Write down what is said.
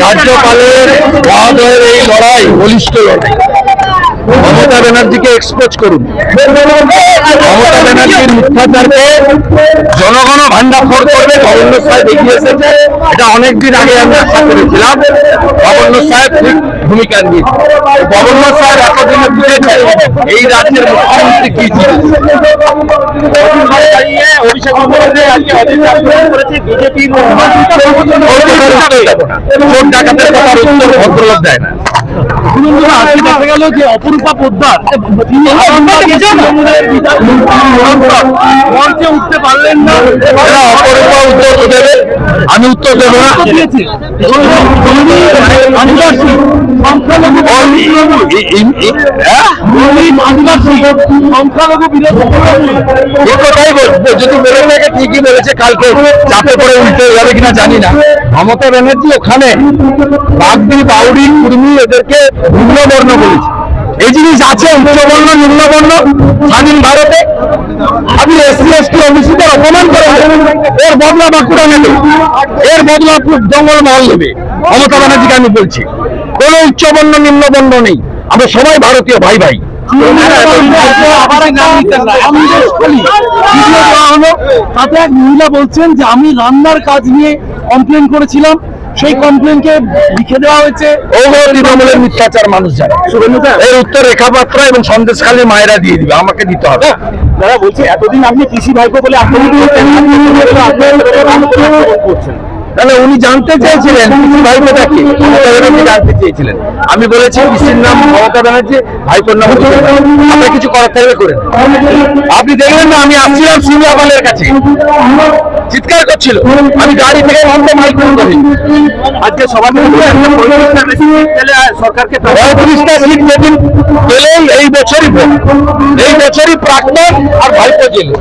রাজ্যপালের এই লড়াই বলিষ্ঠ লড়াই। মমতা ব্যানার্জিকে এক্সপোজ করুন। মমতা ব্যানার্জির মিথ্যাচারকে জনগণ ভান্ডাফোড় করবে গভর্নর সাহেব এগিয়ে এসেছে। এটা অনেকদিন আগে আমি আশা করেছিলাম। গভর্নর সাহেব ঠিক ভূমিকা নিয়েছে গভর্নর সাহেব এতদিনে বুঝেছে এই রাজ্যের মুখ্যমন্ত্রী কি উত্তর ভদ্রলোক দেয় না। আজকে দেখা গেল যে অপরূপা পোদ্দার তিনি তৃণমূলের বিধায়ক মঞ্চে উঠতে পারলেন না। অপরূপা উত্তর দেবে আমি উত্তর দেবো না। সংখ্যালঘু এই- এই- এই-? দলিত আদিবাসী সংখ্যালঘু বিরোধী কথাই বলব যদি বলে থাকে ঠিকই বলেছে কালকে চাপে পড়ে উল্টে যাবে কিনা জানি না। মমতা ব্যানার্জি ওখানে বাগদি বাউরি কুর্মি এদেরকে নিম্নবর্ণ বলেছে। এই জিনিস আছে উচ্চবর্ণ নিম্নবর্ণ স্বাধীন ভারতে। আপনি এসসি এসটি ওবিসিদের অপমান করে এর বদলা বাঁকুড়া নেবে। এর বদলা জঙ্গল মহল নেবে। মমতা ব্যানার্জিকে আমি বলছি কোনো উচ্চবর্ণ নিম্নবর্ণ নেই। আমরা সবাই ভারতীয় ভাই ভাই তাতে এক মহিলা বলছেন যে আমি রান্নার কাজ নিয়ে কমপ্লেন করেছিলাম সেই কমপ্লেনকে লিখে দেওয়া হয়েছে তৃণমূলের মিথ্যাচার মানুষ জানে এর উত্তর রেখা পাত্র এবং সন্দেশখালী মায়েরা দিয়ে দিবে আমাকে দিতে হবে দাদা বলছি এতদিন আপনি কৃষি ভাইপো বলে করতেন করছেন তাহলে উনি জানতে চেয়েছিলেন পিসি ভাইপোটা কি? মমতা ব্যানার্জি জানতে চেয়েছিলেন। আমি বলেছি পিসির নাম মমতা ব্যানার্জি ভাইপোর নাম আপনার কিছু করার থাকলে করেন। আপনি দেখলেন না আমি আসছিলাম সিমিয়াপালের কাছে। চিৎকার করছিল। আমি গাড়ি থেকে নামতে মাইক্রোফোন করি। আজকে সবার সরকারকে পঁয়ত্রিশটা সিট যেদিন পেলেন এই বছরই এই বছরই প্রাক্তন আর ভাইপো জেলে।